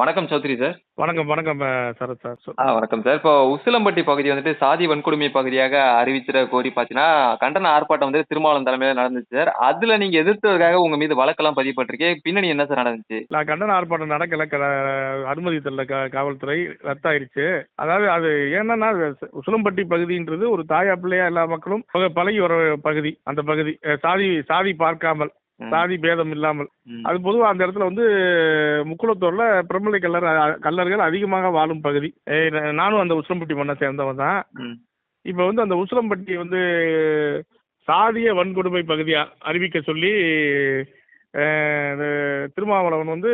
வணக்கம் சௌத்ரி சார். வணக்கம் வணக்கம் சரத் சார். ஆ வணக்கம் சார். இப்போ உசிலம்பட்டி பகுதி வந்துட்டு சாதி வன்கொடுமை பகுதியாக அறிவிச்சிட கோரி பார்த்தீங்கன்னா கண்டன ஆர்ப்பாட்டம் வந்து திருமாவளம் தலைமையில் நடந்துச்சு சார். அதுல நீங்க எதிர்த்ததுக்காக உங்க மீது வழக்கெல்லாம் பதியப்பட்டிருக்கே. பின்னணி என்ன சார் நடந்துச்சு? நான் கண்டன ஆர்ப்பாட்டம் நடக்கல. க அனுமதி தரல காவல்துறை. ரத்தாயிருச்சு. அதாவது அது என்னன்னா உசிலம்பட்டி பகுதின்றது ஒரு தாயா பிள்ளையா எல்லா மக்களும் பழகி வர பகுதி. அந்த பகுதி சாதி சாதி பார்க்காமல். சாதி பேதம் இல்லாமல். அது பொதுவாக அந்த இடத்துல வந்து முக்குளத்தூர்ல பிரம்மலை கல்லர் கல்லர்கள் அதிகமாக வாழும் பகுதி. நானும் அந்த உசிலம்பட்டி மண்ணை சேர்ந்தவன் தான். இப்போ வந்து அந்த உசிலம்பட்டி வந்து சாதிய வன்கொடுமை பகுதியா அறிவிக்க சொல்லி திருமாவளவன் வந்து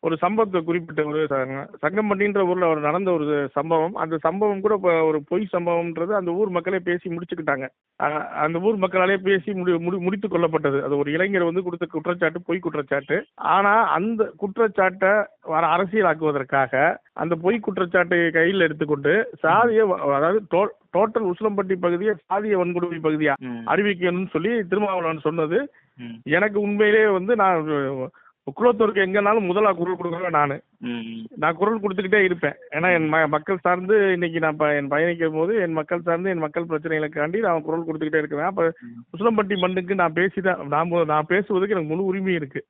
ஒரு சம்பவத்தை குறிப்பிட்ட ஒரு ச- சங்கம்பட்டின்ற ஊரில் ஒரு நடந்த ஒரு சம்பவம். அந்த சம்பவம் கூட இப்போ ஒரு பொய் சம்பவம்ன்றது அந்த ஊர் மக்களே பேசி முடிச்சுக்கிட்டாங்க. அந்த ஊர் மக்களாலே பேசி முடி முடி முடித்து கொள்ளப்பட்டது. அது ஒரு இளைஞர் வந்து கொடுத்த குற்றச்சாட்டு பொய் குற்றச்சாட்டு. ஆனால் அந்த குற்றச்சாட்டை வர அரசியலாக்குவதற்காக அந்த பொய் குற்றச்சாட்டை கையில் எடுத்துக்கொண்டு சாதிய அதாவது டோட்டல் உசிலம்பட்டி பகுதியை சாதிய வன்கொடுமை பகுதியா அறிவிக்கணும்னு சொல்லி திருமாவளவன் சொன்னது. எனக்கு உண்மையிலேயே வந்து நான் குலத்தூருக்கு எங்கனாலும் முதலா குரல் கொடுக்குறேன் நான். நான் குரல் கொடுத்துக்கிட்டே இருப்பேன். ஏன்னா என் ம மக்கள் சார்ந்து இன்னைக்கு நான் என் பயணிக்கும் போது என் மக்கள் சார்ந்து என் மக்கள் பிரச்சனைகளுக்காண்டி நான் குரல் கொடுத்துக்கிட்டே இருக்கிறேன். அப்போ உசிலம்பட்டி மண்ணுக்கு நான் பேசி தான் நான் நான் பேசுவதுக்கு எனக்கு முழு உரிமை இருக்கு.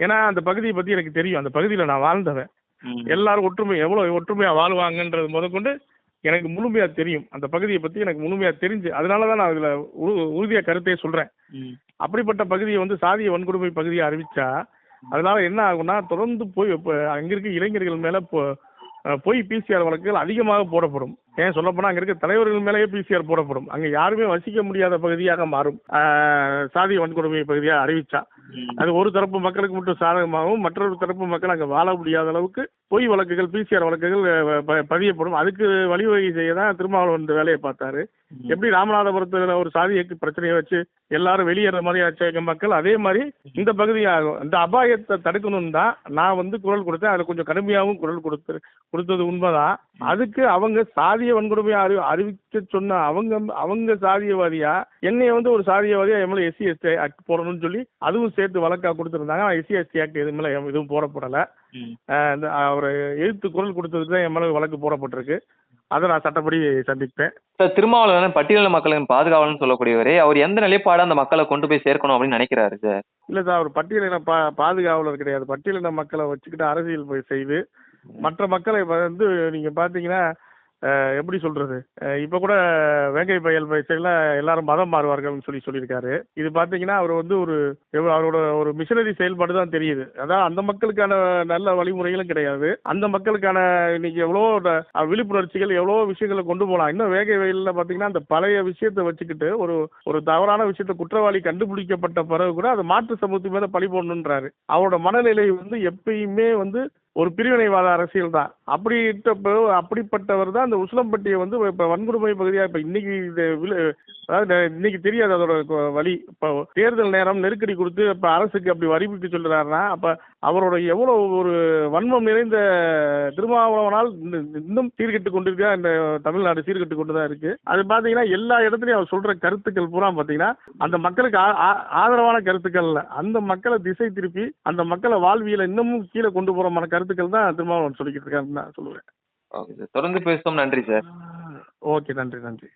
ஏன்னா அந்த பகுதியை பற்றி எனக்கு தெரியும். அந்த பகுதியில் நான் வாழ்ந்தவன். எல்லாரும் ஒற்றுமை எவ்வளோ ஒற்றுமையாக வாழ்வாங்கன்றது முதற்கொண்டு எனக்கு முழுமையாக தெரியும். அந்த பகுதியை பற்றி எனக்கு முழுமையாக தெரிஞ்சு அதனால தான் நான் அதில் உறு உறுதியாக கருத்தே சொல்கிறேன் ம், அப்படிப்பட்ட பகுதியை வந்து சாதிய வன்கொடுமை பகுதியை அறிவிச்சா அதனால என்ன ஆகும்னா தொடர்ந்து போய் இப்போ அங்கே இருக்க இளைஞர்கள் மேலே இப்போ பொய் பிசிஆர் வழக்குகள் அதிகமாக போடப்படும். ஏன் சொல்லப்போனால் அங்கே இருக்க தலைவர்கள் மேலேயே பிசிஆர் போடப்படும். அங்கே யாருமே வசிக்க முடியாத பகுதியாக மாறும். சாதிய வன்கொடுமை பகுதியாக அறிவிச்சா. அது ஒரு தரப்பு மக்களுக்கு மட்டும் சாதகமாகவும் மற்றொரு தரப்பு மக்கள் அங்கே வாழ முடியாத அளவுக்கு பொய் வழக்குகள் பிசிஆர் வழக்குகள் பதியப்படும். அதுக்கு வழிவகை செய்ய தான் திருமாவளவன் இந்த வேலையை பார்த்தாரு. எப்படி ராமநாதபுரத்தில் ஒரு சாதியக்கு பிரச்சனையை வச்சு எல்லாரும் வெளியேற மாதிரி ஆச்சு மக்கள் அதே மாதிரி இந்த பகுதி ஆகும் இந்த அபாயத்தை தடுக்கணும் தான் நான் வந்து குரல் கொடுத்தேன். அதில் கொஞ்சம் கடுமையாகவும் குரல் கொடுத்து கொடுத்தது உண்மைதான். அதுக்கு அவங்க சாதிய வன்கொடுமையை அறி அறிவிக்க சொன்ன அவங்க அவங்க சாதியவாதியா என்னைய வந்து ஒரு சாதியவாதியா எம்எல்ஏ எஸ்சி எஸ்டி போடணும்னு சொல்லி அதுவும் சேர்த்து வழக்கா கொடுத்துருந்தாங்க. எஸ்சி எஸ்டி ஆக்ட் எது மேலே எதுவும் போடப்படலை. அவர் எழுத்து குரல் கொடுத்ததுக்கு தான் என் மேலே வழக்கு போடப்பட்டிருக்கு. அதை நான் சட்டப்படி சந்திப்பேன். சார் திருமாவளவன் பட்டியலின மக்களின் பாதுகாவலன்னு சொல்லக்கூடியவரே அவர் எந்த நிலைப்பாடு அந்த மக்களை கொண்டு போய் சேர்க்கணும் அப்படின்னு நினைக்கிறாரு சார்? இல்லை சார் அவர் பட்டியலின பா பாதுகாவலர் கிடையாது. பட்டியலின மக்களை வச்சுக்கிட்டு அரசியல் போய் செய்து மற்ற மக்களை வந்து நீங்கள் பார்த்தீங்கன்னா எப்படி சொல்கிறது இப்போ கூட வேங்கை பயல் சைடில் எல்லாரும் மதம் மாறுவார்கள்னு சொல்லி சொல்லியிருக்காரு. இது பார்த்தீங்கன்னா அவர் வந்து ஒரு அவரோட ஒரு மிஷனரி செயல்பாடு தான் தெரியுது. அதான் அந்த மக்களுக்கான நல்ல வழிமுறைகளும் கிடையாது. அந்த மக்களுக்கான இன்னைக்கு எவ்வளோ விழிப்புணர்ச்சிகள் எவ்வளோ விஷயங்களை கொண்டு போகலாம். இன்னும் வேகை வயலில் பார்த்தீங்கன்னா அந்த பழைய விஷயத்தை வச்சுக்கிட்டு ஒரு ஒரு தவறான விஷயத்த குற்றவாளி கண்டுபிடிக்கப்பட்ட பிறகு கூட அது மாற்று சமூகத்து மேலே பழி போடணுன்றாரு அவரோட மனநிலை வந்து எப்பயுமே வந்து ஒரு பிரிவினைவாத அரசியல் தான். அப்படிப்பட்ட அப்படிப்பட்டவர் தான் அந்த உசிலம்பட்டியை வந்து இப்போ வன்கொடுமை பகுதியாக இப்போ இன்னைக்கு இது அதாவது இன்னைக்கு தெரியாது அதோட வழி. இப்போ தேர்தல் நேரம் நெருக்கடி கொடுத்து இப்போ அரசுக்கு அப்படி வரிவிட்டு சொல்கிறாருன்னா அப்போ அவரோட எவ்வளோ ஒரு வன்மம் நிறைந்த திருமாவளவனால் இன்னும் இன்னும் சீர்கெட்டு கொண்டிருக்க இந்த தமிழ்நாடு சீர்கட்டு கொண்டு தான் இருக்கு. அது பார்த்தீங்கன்னா எல்லா இடத்துலையும் அவர் சொல்கிற கருத்துக்கள் பூரா பார்த்தீங்கன்னா அந்த மக்களுக்கு ஆ- ஆ- ஆதரவான கருத்துக்கள் அந்த மக்களை திசை திருப்பி அந்த மக்களை வாழ்வியலை இன்னமும் கீழே கொண்டு போறமான கருத்துக்கள் தான் திருமாவளவன் சொல்லிக்கிட்டு இருக்காருன்னு நான் சொல்லுவேன். Okay sir. தொடர்ந்து பேசுவோம். நன்றி சார். ஓகே. நன்றி நன்றி.